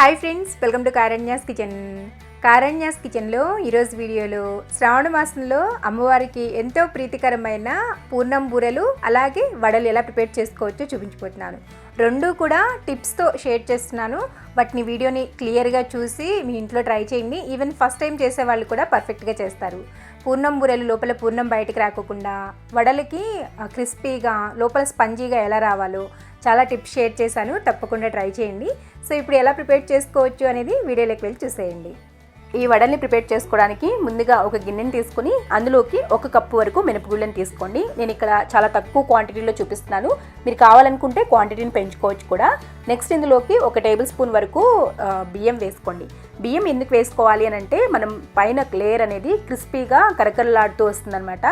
Hi friends welcome to Karanya's kitchen Karanya's కిచెన్లో ఈరోజు వీడియోలో శ్రావణ మాసంలో అమ్మవారికి ఎంతో ప్రీతికరమైన పూర్ణం బూరెలు అలాగే వడలు ఎలా ప్రిపేర్ చేసుకోవచ్చో చూపించిపోతున్నాను రెండు కూడా టిప్స్తో షేర్ చేస్తున్నాను. వాటిని వీడియోని క్లియర్గా చూసి మీ ఇంట్లో ట్రై చేయండి. ఈవెన్ ఫస్ట్ టైం చేసే వాళ్ళు కూడా పర్ఫెక్ట్గా చేస్తారు. పూర్ణం బూరెలు లోపల పూర్ణం బయటికి రాకోకుండా వడలకి క్రిస్పీగా లోపల స్పంజీగా ఎలా రావాలో చాలా టిప్స్ షేర్ చేశాను. తప్పకుండా ట్రై చేయండి. సో ఇప్పుడు ఎలా ప్రిపేర్ చేసుకోవచ్చు అనేది వీడియోలోకి వెళ్ళి చూసేయండి. ఈ వడల్ని ప్రిపేర్ చేసుకోవడానికి ముందుగా ఒక గిన్నెని తీసుకుని అందులోకి ఒక కప్పు వరకు మినపగుళ్ళని తీసుకోండి. నేను ఇక్కడ చాలా తక్కువ క్వాంటిటీలో చూపిస్తున్నాను. మీరు కావాలనుకుంటే క్వాంటిటీని పెంచుకోవచ్చు కూడా. నెక్స్ట్ ఇందులోకి ఒక టేబుల్ స్పూన్ వరకు బియ్యం వేసుకోండి. బియ్యం ఎందుకు వేసుకోవాలి అని అంటే మనం పైన లేయర్ అనేది క్రిస్పీగా కరకరలాడుతూ వస్తుందన్నమాట.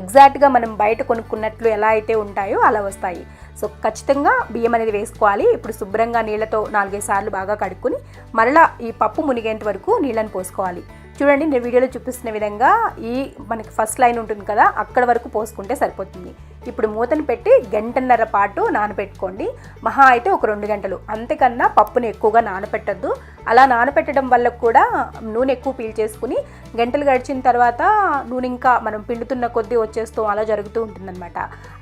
ఎగ్జాక్ట్గా మనం బయట కొనుక్కున్నట్లు ఎలా అయితే ఉంటాయో అలా వస్తాయి. సో ఖచ్చితంగా బియ్యం అనేది వేసుకోవాలి. ఇప్పుడు శుభ్రంగా నీళ్ళతో నాలుగైదు సార్లు బాగా కడుక్కుని మరలా ఈ పప్పు మునిగేంత వరకు నీళ్ళని పోసుకోవాలి. చూడండి నేను వీడియోలో చూపిస్తున్న విధంగా ఈ మనకి ఫస్ట్ లైన్ ఉంటుంది కదా అక్కడ వరకు పోసుకుంటే సరిపోతుంది. ఇప్పుడు మూతను పెట్టి గంటన్నర పాటు నానబెట్టుకోండి. మహా అయితే ఒక రెండు గంటలు. అంతేకన్నా పప్పుని ఎక్కువగా నానబెట్టద్దు అలా నానబెట్టడం వల్ల కూడా నూనె ఎక్కువ పీల్ చేసుకుని గంటలు గడిచిన తర్వాత నూనె ఇంకా మనం పిండుతున్న కొద్దీ వచ్చేస్తూ అలా జరుగుతూ ఉంటుందన్నమాట.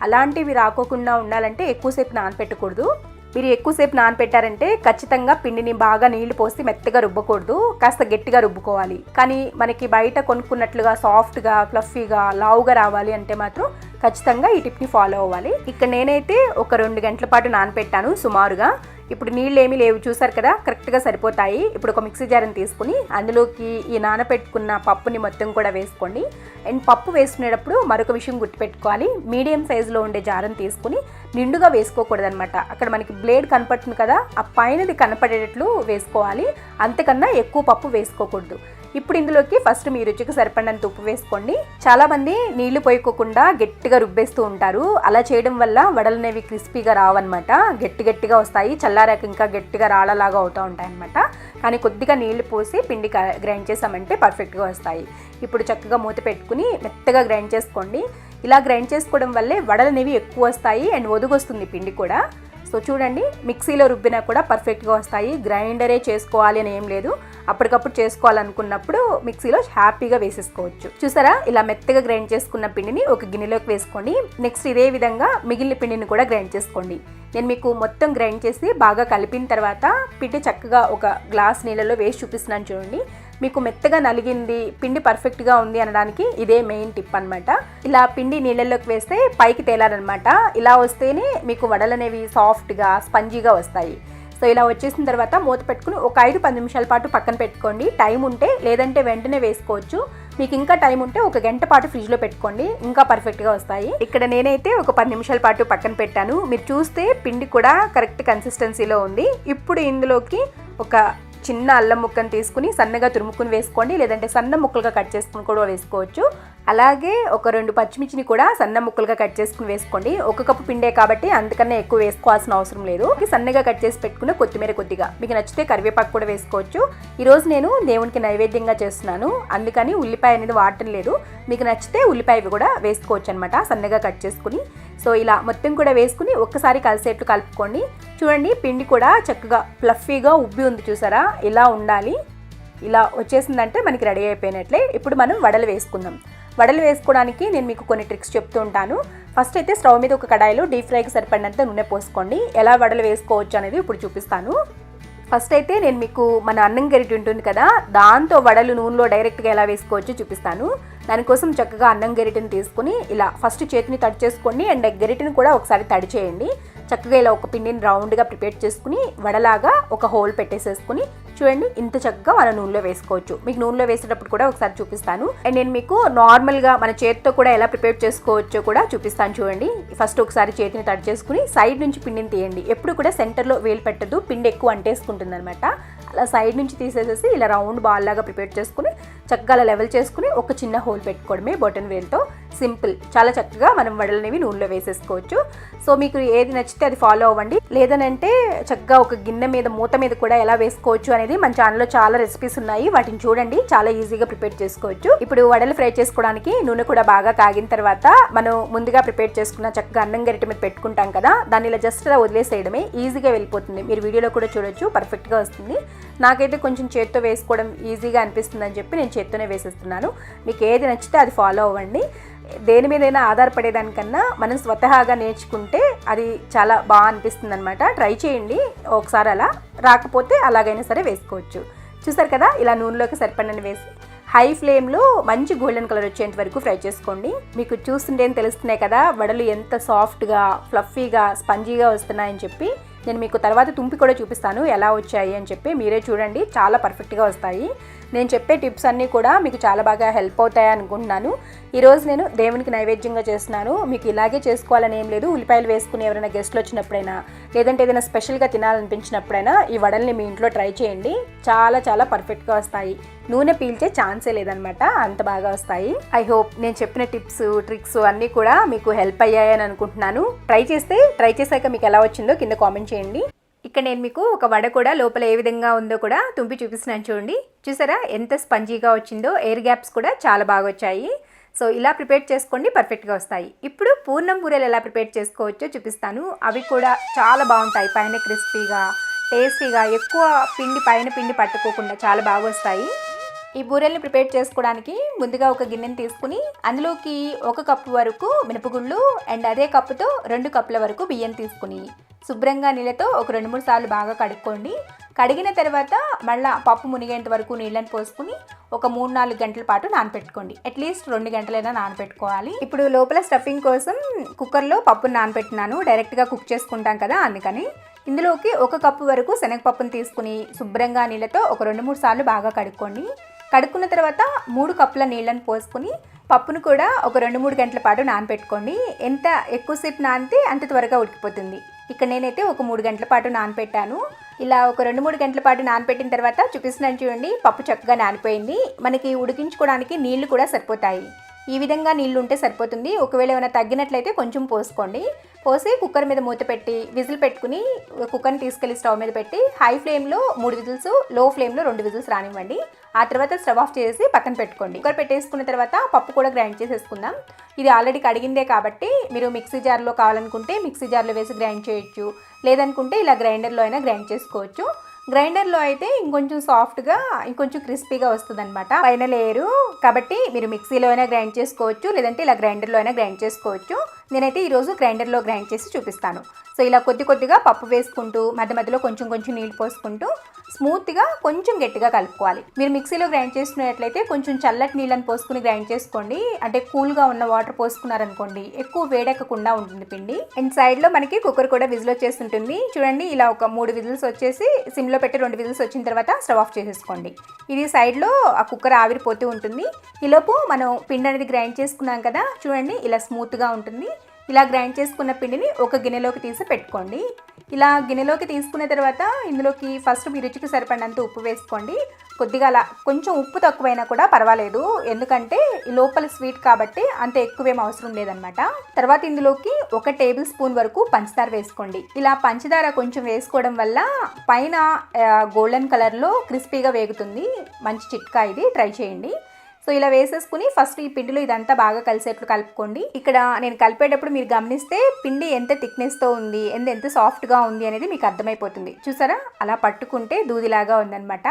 అలాంటివి రాకోకుండా ఉండాలంటే ఎక్కువసేపు నానబెట్టకూడదు మీరు ఎక్కువసేపు నానపెట్టారంటే ఖచ్చితంగా పిండిని బాగా నీళ్ళు పోసి మెత్తగా రుబ్బకూడదు కాస్త గట్టిగా రుబ్బుకోవాలి. కానీ మనకి బయట కొనుక్కున్నట్లుగా సాఫ్ట్గా ఫ్లఫీగా లావుగా రావాలి అంటే మాత్రం ఖచ్చితంగా ఈ టిప్ని ఫాలో అవ్వాలి. ఇక్కడ నేనైతే ఒక రెండు గంటల పాటు నానపెట్టాను సుమారుగా. ఇప్పుడు నీళ్ళు ఏమీ లేవు చూసారు కదా? కరెక్ట్గా సరిపోతాయి. ఇప్పుడు ఒక మిక్సీ జార్ని తీసుకుని అందులోకి ఈ నానపెట్టుకున్న పప్పుని మొత్తం కూడా వేసుకోండి. అండ్ పప్పు వేసుకునేటప్పుడు మరొక విషయం గుర్తుపెట్టుకోవాలి. మీడియం సైజులో ఉండే జారని తీసుకుని నిండుగా వేసుకోకూడదనమాట అక్కడ మనకి బ్లేడ్ కనపడుతుంది కదా? ఆ పైనది కనపడేటట్లు వేసుకోవాలి. అంతకన్నా ఎక్కువ పప్పు వేసుకోకూడదు. ఇప్పుడు ఇందులోకి ఫస్ట్ మీ రుచికి సరిపడినంత ఉప్పు వేసుకోండి. చాలామంది నీళ్ళు పోయికోకుండా గట్టిగా రుబ్బేస్తూ ఉంటారు. అలా చేయడం వల్ల వడలు అనేవి క్రిస్పీగా రావన్నమాట. గట్టి గట్టిగా వస్తాయి. చల్లారాక ఇంకా గట్టిగా రాళ్ళలాగా అవుతూ ఉంటాయి అనమాట కానీ కొద్దిగా నీళ్ళు పోసి పిండి క- గ్రైండ్ చేసామంటే పర్ఫెక్ట్గా వస్తాయి. ఇప్పుడు చక్కగా మూత పెట్టుకుని మెత్తగా గ్రైండ్ చేసుకోండి. ఇలా గ్రైండ్ చేసుకోవడం వల్లే వడలు అనేవి ఎక్కువ వస్తాయి అండ్ ఒదుగొస్తుంది పిండి కూడా. సో చూడండి మిక్సీలో రుబ్బినా కూడా పర్ఫెక్ట్గా వస్తాయి. గ్రైండరే చేసుకోవాలి అని ఏం లేదు. అప్పటికప్పుడు చేసుకోవాలనుకున్నప్పుడు మిక్సీలో హ్యాపీగా వేసేసుకోవచ్చు. చూసారా? ఇలా మెత్తగా గ్రైండ్ చేసుకున్న పిండిని ఒక గిన్నెలోకి వేసుకోండి. నెక్స్ట్ ఇదే విధంగా మిగిలిన పిండిని కూడా గ్రైండ్ చేసుకోండి. నేను మీకు మొత్తం గ్రైండ్ చేసి బాగా కలిపిన తర్వాత పిండి చక్కగా ఒక గ్లాస్ నీళ్ళలో వేసి చూపిస్తున్నాను చూడండి. మీకు మెత్తగా నలిగింది పిండి పర్ఫెక్ట్గా ఉంది అనడానికి ఇదే మెయిన్ టిప్ అనమాట ఇలా పిండి నీళ్ళల్లోకి వేస్తే పైకి తేలాలన్నమాట ఇలా వస్తేనే మీకు వడలు అనేవి సాఫ్ట్గా స్పంజీగా వస్తాయి. సో ఇలా వచ్చేసిన తర్వాత మూత పెట్టుకుని ఒక ఐదు పది నిమిషాల పాటు పక్కన పెట్టుకోండి. టైం ఉంటే లేదంటే వెంటనే వేసుకోవచ్చు. మీకు ఇంకా టైం ఉంటే ఒక గంట పాటు ఫ్రిడ్జ్లో పెట్టుకోండి. ఇంకా పర్ఫెక్ట్గా వస్తాయి. ఇక్కడ నేనైతే ఒక పది నిమిషాల పాటు పక్కన పెట్టాను. మీరు చూస్తే పిండి కూడా కరెక్ట్ కన్సిస్టెన్సీలో ఉంది. ఇప్పుడు ఇందులోకి ఒక చిన్న అల్లం ముక్కను తీసుకుని సన్నగా తురుముకుని వేసుకోండి. లేదంటే సన్న ముక్కలుగా కట్ చేసుకుని కూడా వేసుకోవచ్చు. అలాగే ఒక రెండు పచ్చిమిర్చిని కూడా సన్న ముక్కలుగా కట్ చేసుకుని వేసుకోండి. ఒక కప్పు పిండే కాబట్టి అందుకనే ఎక్కువ వేసుకోవాల్సిన అవసరం లేదు. సన్నగా కట్ చేసి పెట్టుకున్న కొత్తిమీర కొద్దిగా. మీకు నచ్చితే కరివేపాకు కూడా వేసుకోవచ్చు. ఈరోజు నేను దేవునికి నైవేద్యంగా చేస్తున్నాను. అందుకని ఉల్లిపాయ అనేది వాడటం లేదు. మీకు నచ్చితే ఉల్లిపాయ కూడా వేసుకోవచ్చు అనమాట సన్నగా కట్ చేసుకుని సో ఇలా మొత్తం కూడా వేసుకుని ఒక్కసారి కలిసేట్లు కలుపుకోండి. చూడండి పిండి కూడా చక్కగా ఫ్లఫీగా ఉబ్బి ఉంది చూసారా? ఇలా ఉండాలి. ఇలా వచ్చేసిందంటే మనకి రెడీ అయిపోయినట్లే. ఇప్పుడు మనం వడలు వేసుకుందాం. వడలు వేసుకోవడానికి నేను మీకు కొన్ని ట్రిక్స్ చెప్తూ ఉంటాను. ఫస్ట్ అయితే స్టవ్ మీద ఒక కడాయిలో డీప్ ఫ్రైకి సరిపడినంత నూనె పోసుకోండి. ఎలా వడలు వేసుకోవచ్చు అనేది ఇప్పుడు చూపిస్తాను. ఫస్ట్ అయితే నేను మీకు మన అన్నం గరిటి ఉంటుంది కదా దాంతో వడలు నూనెలో డైరెక్ట్గా ఎలా వేసుకోవచ్చో చూపిస్తాను. దానికోసం చక్కగా అన్నం గరిటెని తీసుకుని ఇలా ఫస్ట్ చేతిని తడి చేసుకోండి అండ్ గరిటెని కూడా ఒకసారి తడి చేయండి. చక్కగా ఇలా ఒక పిండిని రౌండ్గా ప్రిపేర్ చేసుకుని వడలాగా ఒక హోల్ పెట్టేసేసుకుని చూడండి ఇంత చక్కగా మన నూనెలో వేసుకోవచ్చు. మీకు నూనెలో వేసేటప్పుడు కూడా ఒకసారి చూపిస్తాను. అండ్ నేను మీకు నార్మల్గా మన చేతితో కూడా ఎలా ప్రిపేర్ చేసుకోవచ్చో కూడా చూపిస్తాను చూడండి. ఫస్ట్ ఒకసారి చేతిని తడి చేసుకుని సైడ్ నుంచి పిండిని తీయండి. ఎప్పుడు కూడా సెంటర్లో వేలు పెట్టదు పిండి ఎక్కువ అంటేసుకుంటుంది అనమాట అలా సైడ్ నుంచి తీసేసేసి ఇలా రౌండ్ బాల్ లాగా ప్రిపేర్ చేసుకుని చక్కగా అలా లెవెల్ చేసుకుని ఒక చిన్న హోల్ పెట్టుకోవడమే బొటన్ వేల్తో సింపుల్ చాలా చక్కగా మనం వడలనేవి నూనెలో వేసేసుకోవచ్చు. సో మీకు ఏది నచ్చితే అది ఫాలో అవ్వండి. లేదనంటే చక్కగా ఒక గిన్నె మీద మూత మీద కూడా ఎలా వేసుకోవచ్చు అనేది మన ఛానల్లో చాలా రెసిపీస్ ఉన్నాయి. వాటిని చూడండి చాలా ఈజీగా ప్రిపేర్ చేసుకోవచ్చు. ఇప్పుడు వడలు ఫ్రై చేసుకోవడానికి నూనె కూడా బాగా కాగిన తర్వాత మనం ముందుగా ప్రిపేర్ చేసుకున్న చక్కగా అన్నం గరిటె మీద పెట్టుకుంటాం కదా దాన్ని ఇలా జస్ట్ అలా వదిలేసేయడమే ఈజీగా వెళ్ళిపోతుంది. మీరు వీడియోలో కూడా చూడొచ్చు పర్ఫెక్ట్గా వస్తుంది. నాకైతే కొంచెం చేత్తో వేసుకోవడం ఈజీగా అనిపిస్తుంది అని చెప్పి నేను చేత్తోనే వేసేస్తున్నాను. మీకు ఏది నచ్చితే అది ఫాలో అవ్వండి. దేని మీదైనా ఆధారపడేదానికన్నా మనం స్వతహాగా నేర్చుకుంటే అది చాలా బాగా అనిపిస్తుంది అనమాట ట్రై చేయండి. ఒకసారి అలా రాకపోతే అలాగైనా సరే వేసుకోవచ్చు. చూసారు కదా? ఇలా నూనెలోకి సరిపడినని వేసి హై ఫ్లేమ్లో మంచి గోల్డెన్ కలర్ వచ్చేంత వరకు ఫ్రై చేసుకోండి. మీకు చూస్తుంటే తెలుస్తున్నాయి కదా? వడలు ఎంత సాఫ్ట్గా ఫ్లఫీగా స్పంజీగా వస్తున్నాయని చెప్పి నేను మీకు తర్వాత తుంపి కూడా చూపిస్తాను ఎలా వచ్చాయి అని చెప్పి మీరే చూడండి. చాలా పర్ఫెక్ట్గా వస్తాయి. నేను చెప్పే టిప్స్ అన్నీ కూడా మీకు చాలా బాగా హెల్ప్ అవుతాయి అనుకుంటున్నాను. ఈరోజు నేను దేవునికి నైవేద్యంగా చేస్తున్నాను. మీకు ఇలాగే చేసుకోవాలని ఏం లేదు. ఉల్లిపాయలు వేసుకుని ఎవరైనా గెస్ట్లు వచ్చినప్పుడైనా లేదంటే ఏదైనా స్పెషల్గా తినాలనిపించినప్పుడైనా ఈ వడల్ని మీ ఇంట్లో ట్రై చేయండి. చాలా చాలా పర్ఫెక్ట్గా వస్తాయి. నూనె పీల్చే ఛాన్సే లేదనమాట అంత బాగా వస్తాయి. ఐ హోప్ నేను చెప్పిన టిప్స్ ట్రిక్స్ అన్నీ కూడా మీకు హెల్ప్ అయ్యాయని అనుకుంటున్నాను. ట్రై చేస్తే ట్రై చేశాక మీకు ఎలా వచ్చిందో కింద కామెంట్ చేయండి. ఇక్కడ నేను మీకు ఒక వడ కూడా లోపల ఏ విధంగా ఉందో కూడా తుంపి చూపిస్తున్నాను చూడండి. చూసారా? ఎంత స్పంజీగా వచ్చిందో ఎయిర్ గ్యాప్స్ కూడా చాలా బాగా వచ్చాయి. సో ఇలా ప్రిపేర్ చేసుకోండి పర్ఫెక్ట్గా వస్తాయి. ఇప్పుడు పూర్ణం బూరెలు ఎలా ప్రిపేర్ చేసుకోవచ్చో చూపిస్తాను. అవి కూడా చాలా బాగుంటాయి పైన క్రిస్పీగా టేస్టీగా ఎక్కువ పిండి పైన పిండి పట్టుకోకుండా చాలా బాగా వస్తాయి. ఈ బూరెల్ని ప్రిపేర్ చేసుకోవడానికి ముందుగా ఒక గిన్నెని తీసుకుని అందులోకి ఒక కప్పు వరకు మినపగుళ్ళు అండ్ అదే కప్పుతో రెండు కప్పుల వరకు బియ్యం తీసుకుని శుభ్రంగా నీళ్ళతో ఒక రెండు మూడు సార్లు బాగా కడుక్కోండి. కడిగిన తర్వాత మళ్ళీ పప్పు మునిగేంత వరకు నీళ్ళని పోసుకుని ఒక మూడు నాలుగు గంటల పాటు నానపెట్టుకోండి. అట్లీస్ట్ రెండు గంటలైనా నానపెట్టుకోవాలి. ఇప్పుడు లోపల స్టఫింగ్ కోసం కుక్కర్లో పప్పును నానపెట్టినాను. డైరెక్ట్గా కుక్ చేసుకుంటాం కదా అందుకని ఇందులోకి ఒక కప్పు వరకు శనగపప్పును తీసుకుని శుభ్రంగా నీళ్ళతో ఒక రెండు మూడు సార్లు బాగా కడుక్కోండి. కడుక్కున్న తర్వాత మూడు కప్పుల నీళ్ళని పోసుకుని పప్పును కూడా ఒక రెండు మూడు గంటల పాటు నానపెట్టుకోండి. ఎంత ఎక్కువసేపు నానితే అంత త్వరగా ఉడికిపోతుంది. ఇక్కడ నేనైతే ఒక మూడు గంటల పాటు నానపెట్టాను. ఇలా ఒక రెండు మూడు గంటల పాటు నానపెట్టిన తర్వాత చూపిస్తున్నాను చూడండి పప్పు చక్కగా నానిపోయింది. మనకి ఉడికించుకోవడానికి నీళ్ళు కూడా సరిపోతాయి. ఈ విధంగా నీళ్ళు ఉంటే సరిపోతుంది. ఒకవేళ ఏమైనా తగ్గినట్లయితే కొంచెం పోసుకోండి. పోసి కుక్కర్ మీద మూత పెట్టి విజిల్ పెట్టుకుని కుక్కర్ని తీసుకెళ్ళి స్టవ్ మీద పెట్టి హై ఫ్లేమ్లో మూడు విజిల్స్లో ఫ్లేమ్లో రెండు విజిల్స్ రానివ్వండి. ఆ తర్వాత స్టవ్ ఆఫ్ చేసి పక్కన పెట్టుకోండి. కుక్కర్ పెట్టేసుకున్న తర్వాత పప్పు కూడా గ్రైండ్ చేసేసుకుందాం. ఇది ఆల్రెడీ కడిగిందే కాబట్టి మీరు మిక్సీ జార్లో కావాలనుకుంటే మిక్సీ జార్లో వేసి గ్రైండ్ చేయొచ్చు. లేదనుకుంటే ఇలా గ్రైండర్లో అయినా గ్రైండ్ చేసుకోవచ్చు. గ్రైండర్లో అయితే ఇంకొంచెం సాఫ్ట్గా ఇంకొంచెం క్రిస్పీగా వస్తుంది అనమాట పైన లేయరు కాబట్టి మీరు మిక్సీలో అయినా గ్రైండ్ చేసుకోవచ్చు లేదంటే ఇలా గ్రైండర్లో అయినా గ్రైండ్ చేసుకోవచ్చు. నేనైతే ఈరోజు గ్రైండర్లో గ్రైండ్ చేసి చూపిస్తాను. సో ఇలా కొద్ది కొద్దిగా పప్పు వేసుకుంటూ మధ్య మధ్యలో కొంచెం కొంచెం నీళ్ళు పోసుకుంటూ స్మూత్గా కొంచెం గట్టిగా కలుపుకోవాలి. మీరు మిక్సీలో గ్రైండ్ చేసుకున్నట్లయితే కొంచెం చల్లటి నీళ్ళని పోసుకుని గ్రైండ్ చేసుకోండి. అంటే కూల్గా ఉన్న వాటర్ పోసుకున్నారనుకోండి ఎక్కువ వేడెక్కకుండా ఉంటుంది పిండి. అండ్ సైడ్లో మనకి కుక్కర్ కూడా విజిల్ వచ్చేస్తుంటుంది. చూడండి ఇలా ఒక మూడు విజిల్స్ వచ్చేసి సిమ్లో పెట్టి రెండు విజిల్స్ వచ్చిన తర్వాత స్టవ్ ఆఫ్ చేసేసుకోండి. ఇది సైడ్లో ఆ కుక్కర్ ఆవిరిపోతూ ఉంటుంది. ఈలోపు మనం పిండి అనేది గ్రైండ్ చేసుకున్నాం కదా చూడండి ఇలా స్మూత్గా ఉంటుంది. ఇలా గ్రైండ్ చేసుకున్న పిండిని ఒక గిన్నెలోకి తీసి పెట్టుకోండి. ఇలా గిన్నెలోకి తీసుకున్న తర్వాత ఇందులోకి ఫస్ట్ మీ రుచికి సరిపడినంత ఉప్పు వేసుకోండి. కొద్దిగా అలా కొంచెం ఉప్పు తక్కువైనా కూడా పర్వాలేదు. ఎందుకంటే లోపల స్వీట్ కాబట్టి అంత ఎక్కువేం అవసరం లేదనమాట తర్వాత ఇందులోకి ఒక టేబుల్ స్పూన్ వరకు పంచదార వేసుకోండి. ఇలా పంచదార కొంచెం వేసుకోవడం వల్ల పైన గోల్డెన్ కలర్లో క్రిస్పీగా వేగుతుంది. మంచి చిట్కా ఇది. ట్రై చేయండి. సో ఇలా వేసేసుకుని ఫస్ట్ ఈ పిండిలో ఇదంతా బాగా కలిసేట్లు కలుపుకోండి. ఇక్కడ నేను కలిపేటప్పుడు మీరు గమనిస్తే పిండి ఎంత థిక్నెస్తో ఉంది ఎంత ఎంత సాఫ్ట్గా ఉంది అనేది మీకు అర్థమైపోతుంది. చూసారా? అలా పట్టుకుంటే దూదిలాగా ఉందన్నమాట.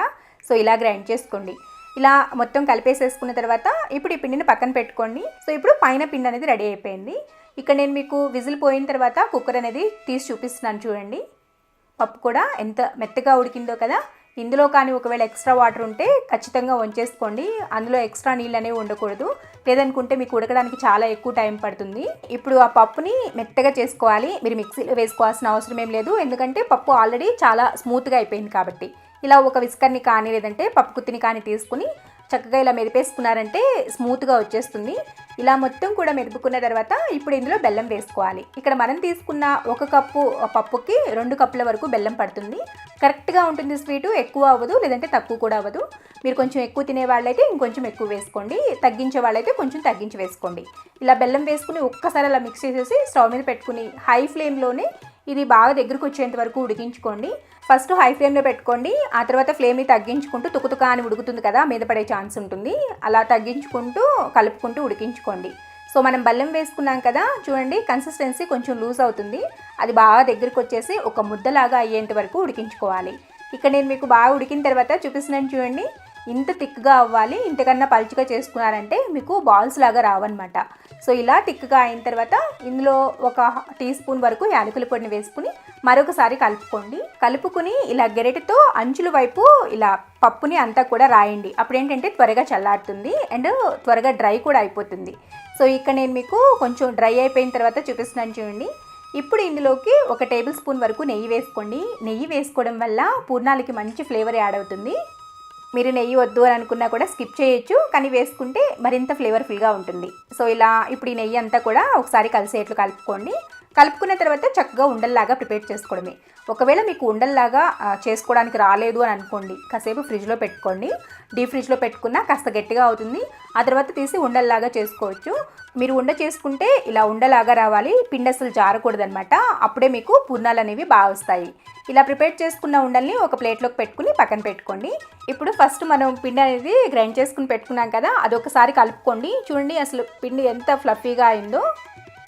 సో ఇలా గ్రైండ్ చేసుకోండి. ఇలా మొత్తం కలిపేసేసుకున్న తర్వాత ఇప్పుడు ఈ పిండిని పక్కన పెట్టుకోండి. సో ఇప్పుడు పైన పిండి అనేది రెడీ అయిపోయింది. ఇక్కడ నేను మీకు విజిల్ పోయిన తర్వాత కుక్కర్ అనేది తీసి చూపిస్తున్నాను చూడండి. పప్పు కూడా ఎంత మెత్తగా ఉడికిందో కదా. ఇందులో కానీ ఒకవేళ ఎక్స్ట్రా వాటర్ ఉంటే ఖచ్చితంగా వంచేసుకోండి. అందులో ఎక్స్ట్రా నీళ్ళు అనేవి ఉండకూడదు. లేదనుకుంటే మీకు ఉడకడానికి చాలా ఎక్కువ టైం పడుతుంది. ఇప్పుడు ఆ పప్పుని మెత్తగా చేసుకోవాలి. మీరు మిక్సీలో వేసుకోవాల్సిన అవసరం ఏం లేదు. ఎందుకంటే పప్పు ఆల్రెడీ చాలా స్మూత్గా అయిపోయింది కాబట్టి. ఇలా ఒక విస్కర్ని కానీ లేదంటే పప్పు కుత్తిని కానీ తీసుకుని చక్కగా ఇలా మెరిపేసుకున్నారంటే స్మూత్గా వచ్చేస్తుంది. ఇలా మొత్తం కూడా మెదుపుకున్న తర్వాత ఇప్పుడు ఇందులో బెల్లం వేసుకోవాలి. ఇక్కడ మనం తీసుకున్న ఒక కప్పు పప్పుకి రెండు కప్పుల వరకు బెల్లం పడుతుంది. కరెక్ట్గా ఉంటుంది స్వీటు ఎక్కువ అవ్వదు లేదంటే తక్కువ కూడా అవ్వదు. మీరు కొంచెం ఎక్కువ తినే వాళ్ళైతే ఇంకొంచెం ఎక్కువ వేసుకోండి. తగ్గించే వాళ్ళైతే కొంచెం తగ్గించి వేసుకోండి. ఇలా బెల్లం వేసుకుని ఒక్కసారి అలా మిక్స్ చేసేసి స్టవ్ మీద పెట్టుకుని హై ఫ్లేమ్లోనే ఇది బాగా దగ్గరకు వచ్చేంత వరకు ఉడికించుకోండి. ఫస్ట్ హై ఫ్లేమ్లో పెట్టుకోండి. ఆ తర్వాత ఫ్లేమ్ని తగ్గించుకుంటూ తుకుతుక అని ఉడుకుతుంది కదా మీద పడే ఛాన్స్ ఉంటుంది. అలా తగ్గించుకుంటూ కలుపుకుంటూ ఉడికించుకోండి. సో మనం బెల్లం వేసుకున్నాం కదా చూడండి కన్సిస్టెన్సీ కొంచెం లూజ్ అవుతుంది. అది బాగా దగ్గరికి వచ్చేసి ఒక ముద్దలాగా అయ్యేంత వరకు ఉడికించుకోవాలి. ఇక్కడ నేను మీకు బాగా ఉడికిన తర్వాత చూపిస్తున్నాను చూడండి. ఇంత థిక్గా అవ్వాలి ఇంతకన్నా పలుచగా చేసుకున్నారంటే మీకు బాల్స్ లాగా రావన్నమాట. సో ఇలా టిక్గా అయిన తర్వాత ఇందులో ఒక టీ స్పూన్ వరకు యాలకుల పొడిని వేసుకుని మరొకసారి కలుపుకోండి. కలుపుకుని ఇలా గెరెటతో అంచుల వైపు ఇలా పప్పుని అంతా కూడా రాయండి. అప్పుడు ఏంటంటే త్వరగా చల్లారుతుంది అండ్ త్వరగా డ్రై కూడా అయిపోతుంది. సో ఇక్కడ నేను మీకు కొంచెం డ్రై అయిపోయిన తర్వాత చూపిస్తున్నాను చూడండి. ఇప్పుడు ఇందులోకి ఒక టేబుల్ స్పూన్ వరకు నెయ్యి వేసుకోండి. నెయ్యి వేసుకోవడం వల్ల పూర్ణాలకి మంచి ఫ్లేవర్ యాడ్ అవుతుంది. మీరు నెయ్యి వద్దు అని అనుకున్నా కూడా స్కిప్ చేయొచ్చు కానీ వేసుకుంటే మరింత ఫ్లేవర్ఫుల్గా ఉంటుంది. సో ఇలా ఇప్పుడు ఈ నెయ్యి అంతా కూడా ఒకసారి కలిసేట్లు కలుపుకోండి. కలుపుకున్న తర్వాత చక్కగా ఉండల్లాగా ప్రిపేర్ చేసుకోవడమే. ఒకవేళ మీకు ఉండల్లాగా చేసుకోవడానికి రాలేదు అని అనుకోండి కాసేపు ఫ్రిడ్జ్లో పెట్టుకోండి. డీప్ ఫ్రిడ్జ్లో పెట్టుకున్నా కాస్త గట్టిగా అవుతుంది. ఆ తర్వాత తీసి ఉండల్లాగా చేసుకోవచ్చు. మీరు ఉండ చేసుకుంటే ఇలా ఉండలాగా రావాలి పిండి అసలు జారకూడదనమాట అప్పుడే మీకు పూర్ణాలు అనేవి బాగా వస్తాయి. ఇలా ప్రిపేర్ చేసుకున్న ఉండల్ని ఒక ప్లేట్లోకి పెట్టుకుని పక్కన పెట్టుకోండి. ఇప్పుడు ఫస్ట్ మనం పిండి అనేది గ్రైండ్ చేసుకుని పెట్టుకున్నాం కదా అది ఒకసారి కలుపుకోండి. చూడండి అసలు పిండి ఎంత ఫ్లఫీగా అయిందో.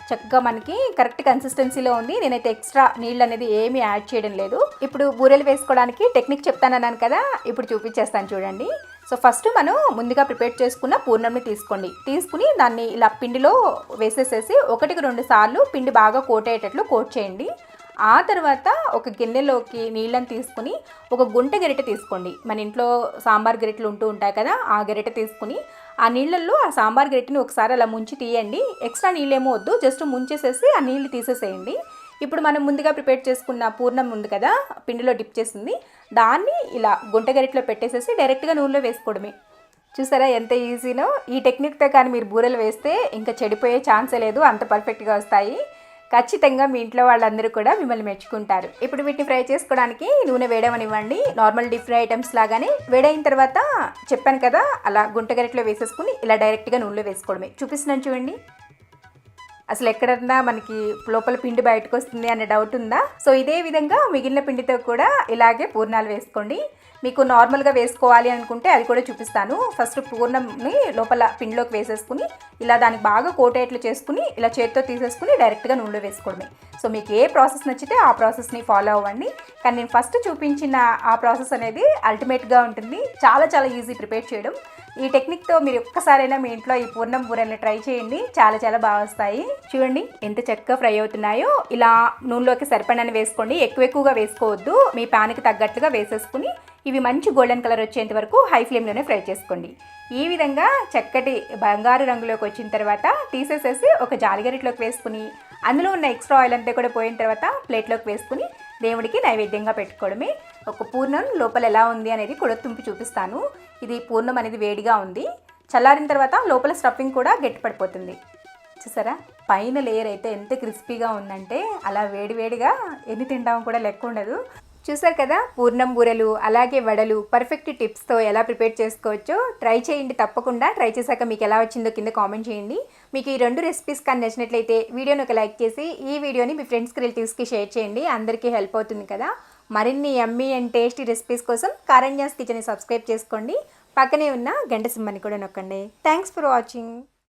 చక్కగా మనకి కరెక్ట్ కన్సిస్టెన్సీలో ఉంది. నేనైతే ఎక్స్ట్రా నీళ్ళు అనేది ఏమీ యాడ్ చేయడం లేదు. ఇప్పుడు బూరెలు వేసుకోవడానికి టెక్నిక్ చెప్తానన్నాను కదా ఇప్పుడు చూపించేస్తాను చూడండి. సో ఫస్ట్ మనం ముందుగా ప్రిపేర్ చేసుకున్న పూర్ణంని తీసుకోండి. తీసుకుని దాన్ని ఇలా పిండిలో వేసేసేసి ఒకటికి రెండు సార్లు పిండి బాగా కోట్ అయ్యేటట్లు కోట్ చేయండి. ఆ తర్వాత ఒక గిన్నెలోకి నీళ్ళని తీసుకుని ఒక గుంట గరిటె తీసుకోండి. మన ఇంట్లో సాంబార్ గరిటెలు ఉంటూ ఉంటాయి కదా ఆ గరిటె తీసుకుని ఆ నీళ్ళల్లో ఆ సాంబార్ గరిటెని ఒకసారి అలా ముంచి తీయండి. ఎక్స్ట్రా నీళ్ళేమో వద్దు. జస్ట్ ముంచేసేసి ఆ నీళ్ళు తీసేసేయండి. ఇప్పుడు మనం ముందుగా ప్రిపేర్ చేసుకున్న పూర్ణం ఉంది కదా పిండిలో డిప్ చేసింది. దాన్ని ఇలా గుంట గరిటలో పెట్టేసేసి డైరెక్ట్గా నూనెలో వేసుకోవడమే. చూసారా ఎంత ఈజీనో? ఈ టెక్నిక్తో కానీ మీరు బూరెలు వేస్తే ఇంకా చెడిపోయే ఛాన్సే లేదు. అంత పర్ఫెక్ట్గా వస్తాయి. ఖచ్చితంగా మీ ఇంట్లో వాళ్ళందరూ కూడా మిమ్మల్ని మెచ్చుకుంటారు. ఇప్పుడు వీటిని ఫ్రై చేసుకోవడానికి నూనె వేయడమనివ్వండి నార్మల్ డీప్ ఫ్రై ఐటమ్స్ లాగానే వేడైన తర్వాత చెప్పాను కదా అలా గుంట గరిటెలో వేసేసుకుని ఇలా డైరెక్ట్గా నూనెలో వేసుకోవడమే. చూపిస్తున్నాను చూడండి. అసలు ఎక్కడన్నా మనకి లోపల పిండి బయటకు వస్తుంది అనే డౌట్ ఉందా? సో ఇదే విధంగా మిగిలిన పిండితో కూడా ఇలాగే పూర్ణాలు వేసుకోండి. మీకు నార్మల్గా వేసుకోవాలి అనుకుంటే అది కూడా చూపిస్తాను. ఫస్ట్ పూర్ణంని లోపల పిండిలోకి వేసేసుకుని ఇలా దానికి బాగా కోటేట్లు చేసుకుని ఇలా చేతితో తీసేసుకుని డైరెక్ట్గా నూనెలో వేసుకోవడమే సో మీకు ఏ ప్రాసెస్ నచ్చితే ఆ ప్రాసెస్ని ఫాలో అవ్వండి. కానీ నేను ఫస్ట్ చూపించిన ఆ ప్రాసెస్ అనేది అల్టిమేట్గా ఉంటుంది. చాలా చాలా ఈజీ ప్రిపేర్ చేయడం. ఈ టెక్నిక్తో మీరు ఒక్కసారైనా మీ ఇంట్లో ఈ పూర్ణం బూరెల్ని ట్రై చేయండి. చాలా చాలా బాగా వస్తాయి. చూడండి ఎంత చక్కగా ఫ్రై అవుతున్నాయో. ఇలా నూనెలోకి సరిపడని వేసుకోండి. ఎక్కువ ఎక్కువగా వేసుకోవద్దు. మీ ప్యాన్కి తగ్గట్టుగా వేసేసుకుని ఇవి మంచి గోల్డెన్ కలర్ వచ్చేంత వరకు హై ఫ్లేమ్లోనే ఫ్రై చేసుకోండి. ఈ విధంగా చక్కటి బంగారు రంగులోకి వచ్చిన తర్వాత తీసేసేసి ఒక జాలిగరిట్లోకి వేసుకుని అందులో ఉన్న ఎక్స్ట్రా ఆయిల్ అంతా కూడా పోయిన తర్వాత ప్లేట్లోకి వేసుకుని దేవుడికి నైవేద్యంగా పెట్టుకోవడమే. ఒక పూర్ణం లోపల ఎలా ఉంది అనేది కూడా తుంపి చూపిస్తాను. ఇది పూర్ణం అనేది వేడిగా ఉంది. చల్లారిన తర్వాత లోపల స్టఫింగ్ కూడా గట్టిపడిపోతుంది. చూసారా? పైన లేయర్ అయితే ఎంత క్రిస్పీగా ఉందంటే అలా వేడివేడిగా ఎన్ని తింటామో కూడా లెక్క ఉండదు. చూసారు కదా? పూర్ణం బూరెలు అలాగే వడలు పర్ఫెక్ట్ టిప్స్తో ఎలా ప్రిపేర్ చేసుకోవచ్చో ట్రై చేయండి తప్పకుండా. ట్రై చేశాక మీకు ఎలా వచ్చిందో కింద కామెంట్ చేయండి. మీకు ఈ రెండు రెసిపీస్ కానీ నచ్చినట్లయితే వీడియోని ఒక లైక్ చేసి ఈ వీడియోని మీ ఫ్రెండ్స్కి రిలేటివ్స్కి షేర్ చేయండి. అందరికీ హెల్ప్ అవుతుంది కదా. మరిన్ని ఎమ్మీ అండ్ టేస్టీ రెసిపీస్ కోసం కారణ్యాస్ కిచెన్ని సబ్స్క్రైబ్ చేసుకోండి. పక్కనే ఉన్న గంట సింహాన్ని కూడా నొక్కండి. Thanks for watching